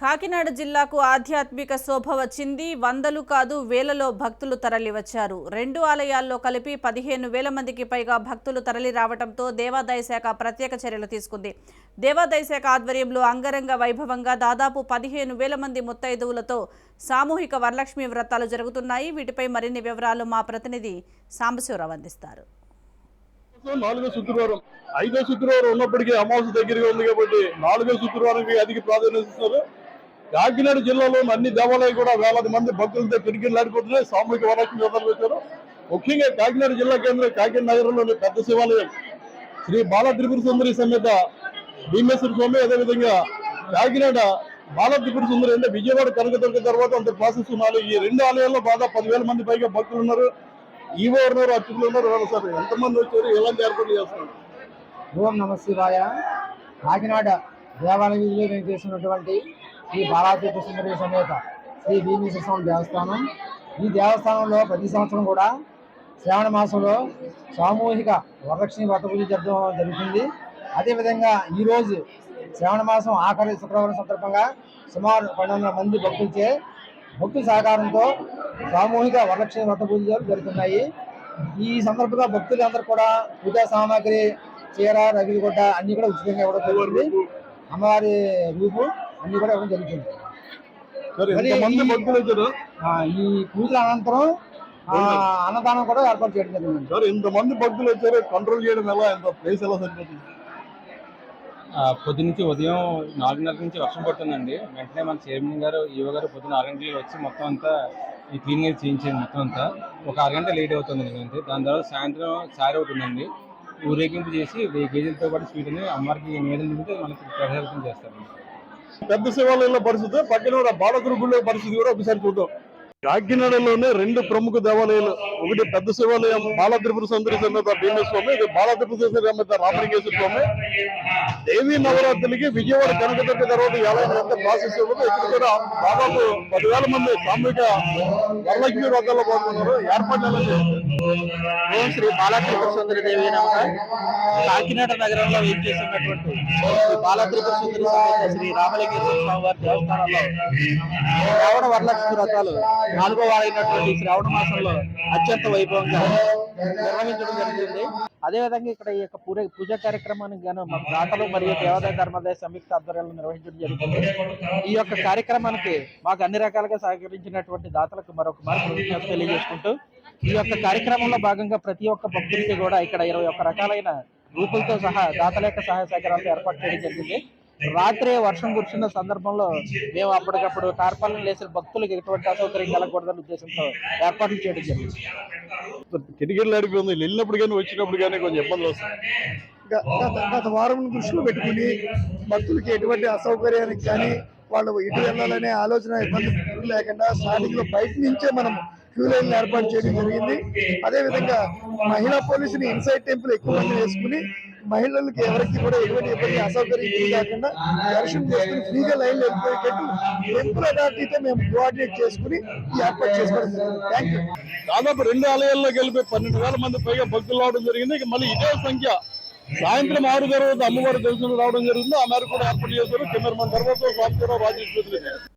కాకినాడ జిల్లాకు ఆధ్యాత్మిక శోభ వచ్చింది. వందలు కాదు వేలలో భక్తులు తరలివచ్చారు. రెండు ఆలయాల్లో కలిపి పదిహేను వేల మందికి పైగా భక్తులు తరలి రావడంతో దేవాదాయ శాఖ ప్రత్యేక చర్యలు తీసుకుంది. దేవాదాయ శాఖ ఆధ్వర్యంలో అంగరంగ వైభవంగా దాదాపు పదిహేను వేల మంది ముత్తైదువులతో సామూహిక వరలక్ష్మి వ్రతాలు జరుగుతున్నాయి. వీటిపై మరిన్ని వివరాలు మా ప్రతినిధి సాంబశివరావు అందిస్తారు. నాలుగో శుక్రవారం ఐదో శుక్రవారం ఉన్నప్పటికీ అమావాస్య దగ్గరగా ఉంది కాబట్టి నాలుగో శుక్రవారం అధిక ప్రాధాన్యత ఇస్తున్నారు. కాకినాడ జిల్లాలో అన్ని దేవాలయాలు కూడా వేలాది మంది భక్తులతో పెరిగిలాడిపోతున్నాయి సామూహిక వరలక్ష్మి వ్రతాలు పెట్టారు ముఖ్యంగా కాకినాడ జిల్లా కేంద్రం కాకినాడ నగరంలోని పెద్ద శివాలయం శ్రీ బాల త్రిపుర సుందరి సమేత భీమేశ్వర స్వామి అదేవిధంగా కాకినాడ బాల త్రిపుర సుందరి అంటే విజయవాడ కనకదుర్గ తర్వాత అంత ప్రాసెస్ ఉన్నారు ఈ రెండు ఆలయాల్లో బాగా పదివేల మంది పైగా భక్తులు ఉన్నారు. ఈవో ఉన్నారు అర్చకులు ఉన్నారు. వాళ్ళు సార్? ఎంతమంది వచ్చారు? ఎలాంటి ఏర్పాట్లు చేస్తున్నారు? ఓం నమ శివాయ. కాకినాడ దేవాలయంలో చేసినటువంటి శ్రీ బాలాతీర్థ సుందరి సమేత శ్రీ భీమేశ్వర స్వామి దేవస్థానం. ఈ దేవస్థానంలో ప్రతి సంవత్సరం కూడా శ్రావణ మాసంలో సామూహిక వరలక్ష్మి వ్రత పూజ జరగడం జరుగుతుంది. అదేవిధంగా ఈరోజు శ్రావణ మాసం ఆఖరి శుక్రవారం సందర్భంగా సుమారు పన్నెండు వందల మంది భక్తులచే భక్తుల సహకారంతో సామూహిక వరలక్ష్మి వ్రత పూజలు జరుగుతున్నాయి. ఈ సందర్భంగా భక్తులందరూ కూడా పూజా సామాగ్రి చీర రగిలిగుడ్డ అన్ని కూడా ఉచితంగా ఇవ్వడం జరుగుతుంది. అమ్మవారి రూపు అన్ని కూడా ఇవ్వడం జరుగుతుంది ఈ- భక్తులు వచ్చారు? ఆ, ఈ పూజల అనంతరం ఆ, అన్నదానం కూడా ఏర్పాటు చేయడం జరిగింది. సార్ ఇంతమంది భక్తులు వచ్చారు కంట్రోల్ చేయడం ఎలా? ఎంత ప్లేస్ ఎలా సరిపోతుంది? ఆ, పొద్దునుంచి ఉదయం నాలుగున్నర నుంచి వర్షం పడుతుందండి. వెంటనే మన చైర్మన్ గారు ఈవో గారు పొద్దున్న ఆరు గంటలకు వచ్చి మొత్తం అంతా ఈ క్లీనింగ్ చేయించారు మొత్తం అంతా. ఒక అరగంట లేట్ అవుతుంది అంతే. దాని తర్వాత సాయంత్రం సారి అవుతుందండి. ఊరేగింపు చేసి వెయ్యి కేజీలతో పాటు స్వీట్ని అమ్మవారికి నివేదన మనకి ప్రసాదం చేస్తారు పెద్ద శివాలయంలో పరిస్థితి పక్కన కూడా బాలకురు గుళ్ళో పరిస్థితి కూడా ఒకసారి చూద్దాం కాకినాడలోనే రెండు ప్రముఖ దేవాలయాలు. ఒకటి పెద్ద శివాలయం బాలత్రిపుర సుందరి సమేత భీమస్వామి ఇది బాలత్రిపుర సుందరి సమేత రామలింగేశ్వర స్వామి దేవి నవరాత్రులకి విజయవాడ కనకదుర్గ తర్వాత ఏడాది ఆలయం ఎంత ప్రాసెస్ ఇక్కడ కూడా దాదాపు పదివేల మంది సామూహిక వరలక్ష్మి వ్రతాల్లో పాల్గొన్నారు. ఏర్పాట్లు ఓం శ్రీ బాలత్రిపుర సుందరి దేవి నమః. కాకినాడ నగరంలో వేయించేసినటువంటి శ్రీ బాలాత్రిపుర సుందరి సమేత శ్రీ రామలింగేశ్వర స్వామి వారి దేవస్థానంలో రావణ వరలక్ష్మి వ్రతాలు నాలుగో వారైనటువంటి శ్రావణ మాసంలో అత్యంత వైభవంగా నిర్వహించడం జరుగుతుంది అదేవిధంగా ఇక్కడ ఈ యొక్క పూజ పూజ కార్యక్రమానికి గాను మన దాతలు మరియు దేవాదాయ ధర్మాదాయ సంయుక్త ఆధ్వర్యంలో నిర్వహించడం జరుగుతుంది ఈ యొక్క కార్యక్రమానికి మాకు అన్ని రకాలుగా సహకరించినటువంటి దాతలకు మరొక మరొక తెలియజేసుకుంటూ ఈ యొక్క కార్యక్రమంలో భాగంగా ప్రతి ఒక్క భక్తుడికి కూడా ఇక్కడ ఇరవై ఒక్క రకాలైన రూపులతో సహా దాతల యొక్క సహాయ సహకారాలతో ఏర్పాటు చేయడం జరిగింది. రాత్రి వర్షం కురిసిన సందర్భంలో మేము అప్పటికప్పుడు టార్పాలను లేసిన భక్తులకు ఎటువంటి అసౌకర్యం కలగకూడదనే ఉద్దేశంతో ఏర్పాట్లు చేయడం జరిగింది. కిటికీలు నడిపి వెళ్ళినప్పుడు కానీ వచ్చినప్పుడు కానీ కొంచెం ఇబ్బందులు వస్తాయి. గత వారం దృష్టిలో పెట్టుకుని భక్తులకి ఎటువంటి అసౌకర్యానికి కానీ వాళ్ళు ఇటు వెళ్ళాలనే ఆలోచన ఇబ్బంది లేకుండా స్టార్టింగ్లో బయట నుంచే మనం క్యూ లైన్ ఏర్పాటు చేయడం జరిగింది. అదేవిధంగా మహిళా పోలీసుని ఇన్సైడ్ టెంపుల్ ఎక్కువ మంది వేసుకుని మహిళలకు ఎవరికి కూడా ఎటువంటి ఇబ్బంది అసౌకర్యం కాకుండా దర్శనం చేసుకుని ఫ్రీగా లైన్ వెళ్ళిపోయేటట్టు టెంపుల్ అథారిటీతో మేము కోఆర్డినేట్ చేసుకుని ఈ ఏర్పాటు చేసుకోవడం థ్యాంక్ యూ దాదాపు రెండు ఆలయాల్లో కలిపి పన్నెండు వేల మంది పైగా భక్తులు రావడం జరిగింది. ఇక మళ్ళీ ఇదే సంఖ్య. సాయంత్రం ఆరు తర్వాత అమ్మవారి దర్శనం రావడం జరిగింది. ఆ మేరకు కూడా ఏర్పాటు చేశారు. కెమెరామన్ తర్వాత స్వామి రాజేశ్వరి